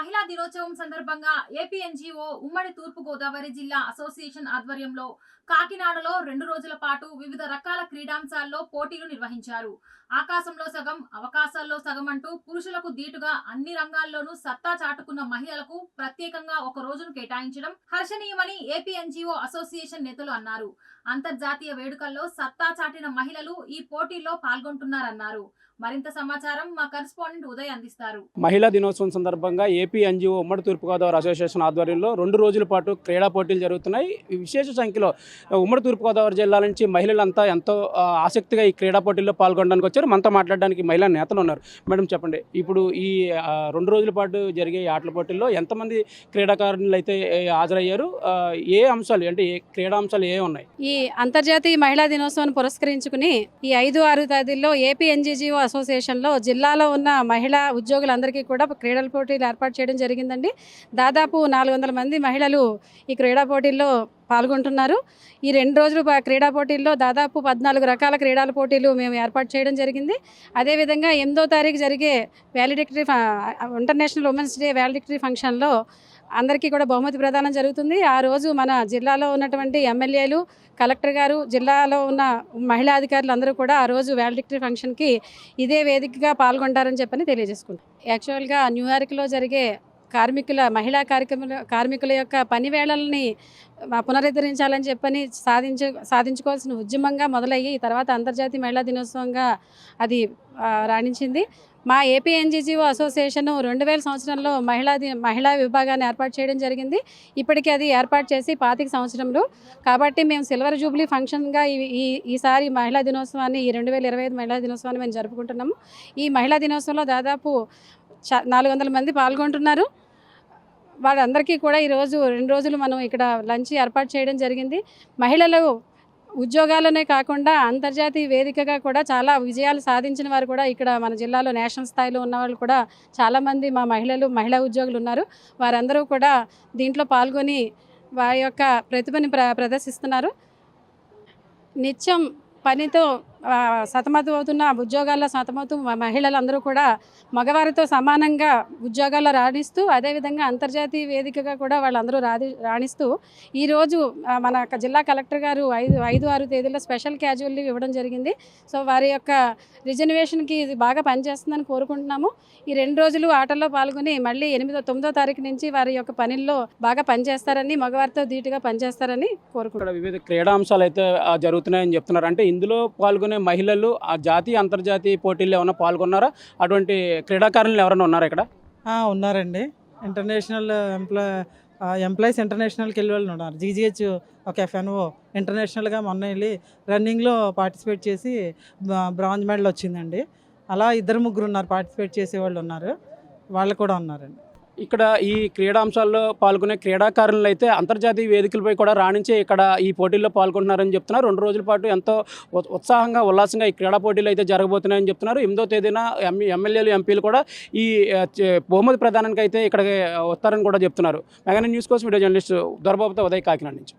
మహిళా దినోత్సవం సందర్భంగా ఏపీఎన్జీఓ ఉమ్మడి తూర్పు గోదావరి జిల్లా అసోసియేషన్ ఆధ్వర్యంలో కాకినాడలో రెండు రోజుల పాటు వివిధ రకాల క్రీడాంశాల్లో పోటీలు నిర్వహించారు. ఆకాశంలో సగం అవకాశాల్లో సగం అంటూ పురుషులకు దీటుగా అన్ని రంగాల్లోనూ సత్తా చాటుకున్న మహిళలకు ప్రత్యేకంగా ఒక రోజును కేటాయించడం హర్షణీయమని ఏపీఎన్జీఓ అసోసియేషన్ నేతలు అన్నారు. అంతర్జాతీయ వేడుకల్లో సత్తా చాటిన మహిళలు ఈ పోటీల్లో పాల్గొంటున్నారన్నారు. మరింత సమాచారం మా కరెస్పాండెంట్ ఉదయ్ అందిస్తారు. మహిళా దినోత్సవం సందర్భంగా ఏపీ ఎన్జిఓ ఉమ్మడి తూర్పుగోదావరి అసోసియేషన్ ఆధ్వర్యంలో రెండు రోజుల పాటు క్రీడా పోటీలు జరుగుతున్నాయి. ఈ విశేష సంఖ్యలో ఉమ్మడి తూర్పుగోదావరి జిల్లా నుంచి మహిళలంతా ఎంతో ఆసక్తిగా ఈ క్రీడా పోటీల్లో పాల్గొనడానికి వచ్చారు. మనతో మాట్లాడడానికి మహిళా నేతలు ఉన్నారు. మేడం చెప్పండి ఇప్పుడు ఈ రెండు రోజుల పాటు జరిగే ఈ ఆటల పోటీల్లో ఎంతమంది క్రీడాకారులు అయితే హాజరయ్యారు? ఏ అంశాలు అంటే ఏ క్రీడా అంశాలు ఏ ఉన్నాయి? ఈ అంతర్జాతీయ మహిళా దినోత్సవాన్ని పురస్కరించుకుని ఈ ఐదు ఆరు తేదీల్లో ఏపీ ఎన్జీజీఓ అసోసియేషన్లో జిల్లాలో ఉన్న మహిళా ఉద్యోగులందరికీ కూడా క్రీడల పోటీలు ఏర్పాటు చేయడం జరిగిందండి. దాదాపు నాలుగు వందల మంది మహిళలు ఈ క్రీడా పోటీల్లో పాల్గొంటున్నారు. ఈ రెండు రోజులు క్రీడా పోటీల్లో దాదాపు పద్నాలుగు రకాల క్రీడల పోటీలు మేము ఏర్పాటు చేయడం జరిగింది. అదేవిధంగా ఎనిమిదో తారీఖు జరిగే valedictory international women's day valedictory ఫంక్షన్లో అందరికీ కూడా బహుమతి ప్రదానం జరుగుతుంది. ఆ రోజు మన జిల్లాలో ఉన్నటువంటి ఎమ్మెల్యేలు కలెక్టర్ గారు జిల్లాలో ఉన్న మహిళా అధికారులు అందరూ కూడా ఆ రోజు వ్యాలిడిక్టరీ ఫంక్షన్కి ఇదే వేదికగా పాల్గొంటారని చెప్పని తెలియజేసుకుంటాం యాక్చువల్గా న్యూయార్క్లో జరిగే కార్మికుల మహిళా కార్యక్రమాల కార్మికుల యొక్క పని వేళల్ని పునరుద్ధరించాలని చెప్పని సాధించ సాధించుకోవాల్సిన ఉద్యమంగా మొదలయ్యి తర్వాత అంతర్జాతీయ మహిళా దినోత్సవంగా అది రాణించింది. మా ఏపీ ఎన్జీజీఓ అసోసియేషన్ రెండు వేల సంవత్సరంలో మహిళా ది మహిళా విభాగాన్ని ఏర్పాటు చేయడం జరిగింది. ఇప్పటికీ అది ఏర్పాటు చేసి పాతిక సంవత్సరంలో. కాబట్టి మేము సిల్వర్ జూబ్లీ ఫంక్షన్గా ఈ ఈసారి మహిళా దినోత్సవాన్ని ఈ రెండు వేల ఇరవై ఐదు మహిళా దినోత్సవాన్ని మేము జరుపుకుంటున్నాము. ఈ మహిళా దినోత్సవంలో దాదాపు నాలుగు వందల మంది పాల్గొంటున్నారు. వాళ్ళందరికీ కూడా ఈరోజు రెండు రోజులు మనం ఇక్కడ లంచ్ ఏర్పాటు చేయడం జరిగింది. మహిళలు ఉద్యోగాలనే కాకుండా అంతర్జాతీయ వేదికగా కూడా చాలా విజయాలు సాధించిన వారు కూడా ఇక్కడ మన జిల్లాలో నేషనల్ స్థాయిలో ఉన్న వాళ్ళు కూడా చాలామంది మా మహిళలు మహిళా ఉద్యోగులు ఉన్నారు. వారందరూ కూడా దీంట్లో పాల్గొని వారి యొక్క ప్రతిభని ప్ర ప్రదర్శిస్తున్నారు. నిత్యం పనితో సతమతమవుతున్న ఉద్యోగాల్లో సతమవుతూ మహిళలందరూ కూడా మగవారితో సమానంగా ఉద్యోగాల్లో రాణిస్తూ అదేవిధంగా అంతర్జాతీయ వేదికగా కూడా వాళ్ళందరూ రాది రాణిస్తూ ఈరోజు మన జిల్లా కలెక్టర్ గారు ఐదు ఐదు ఆరు తేదీలో స్పెషల్ క్యాజువల్ లీవ్ ఇవ్వడం జరిగింది. సో వారి యొక్క రిజర్వేషన్కి ఇది బాగా పనిచేస్తుందని కోరుకుంటున్నాము. ఈ రెండు రోజులు ఆటల్లో పాల్గొని మళ్ళీ ఎనిమిదో తొమ్మిదో తారీఖు నుంచి వారి యొక్క పనుల్లో బాగా పనిచేస్తారని మగవారితో ధీటుగా పనిచేస్తారని కోరుకుంటున్నారు వివిధ క్రీడా అంశాలు అయితే జరుగుతున్నాయని చెప్తున్నారు. అంటే ఇందులో పాల్గొని మహిళలు ఆ జాతీయ అంతర్జాతీయ పోటీల్లో ఏమైనా పాల్గొన్నారా? అటువంటి క్రీడాకారులు ఎవరైనా ఉన్నారా ఇక్కడ? ఉన్నారండి. ఇంటర్నేషనల్ ఎంప్లాయ్ ఎంప్లాయీస్ ఇంటర్నేషనల్కి వెళ్ళి వాళ్ళు ఉన్నారు. జీజీహెచ్ ఒక ఎఫ్ఎన్ఓ. ఇంటర్నేషనల్గా మొన్న వెళ్ళి రన్నింగ్లో పార్టిసిపేట్ చేసి బ్రాంజ్ మెడల్ వచ్చిందండి. అలా ఇద్దరు ముగ్గురు ఉన్నారు పార్టిసిపేట్ చేసే వాళ్ళు ఉన్నారు. వాళ్ళు కూడా ఉన్నారండి. ఇక్కడ ఈ క్రీడాంశాల్లో పాల్గొనే క్రీడాకారులను అయితే అంతర్జాతీయ వేదికలపై కూడా రాణించి ఇక్కడ ఈ పోటీల్లో పాల్గొంటున్నారని చెప్తున్నారు. రెండు రోజుల పాటు ఎంతో ఉత్సాహంగా ఉల్లాసంగా ఈ క్రీడా పోటీలు అయితే జరగబోతున్నాయని చెప్తున్నారు. ఎనిమిదో తేదీన ఎమ్మెల్యేలు ఎంపీలు కూడా ఈ బహుమతి ప్రదానానికి అయితే ఇక్కడికి వస్తారని కూడా చెప్తున్నారు. మెగాని న్యూస్ కోసం వీడియో జర్నలిస్ట్ దొరబాబుతో ఉదయ్ కాకినాడ నుంచి.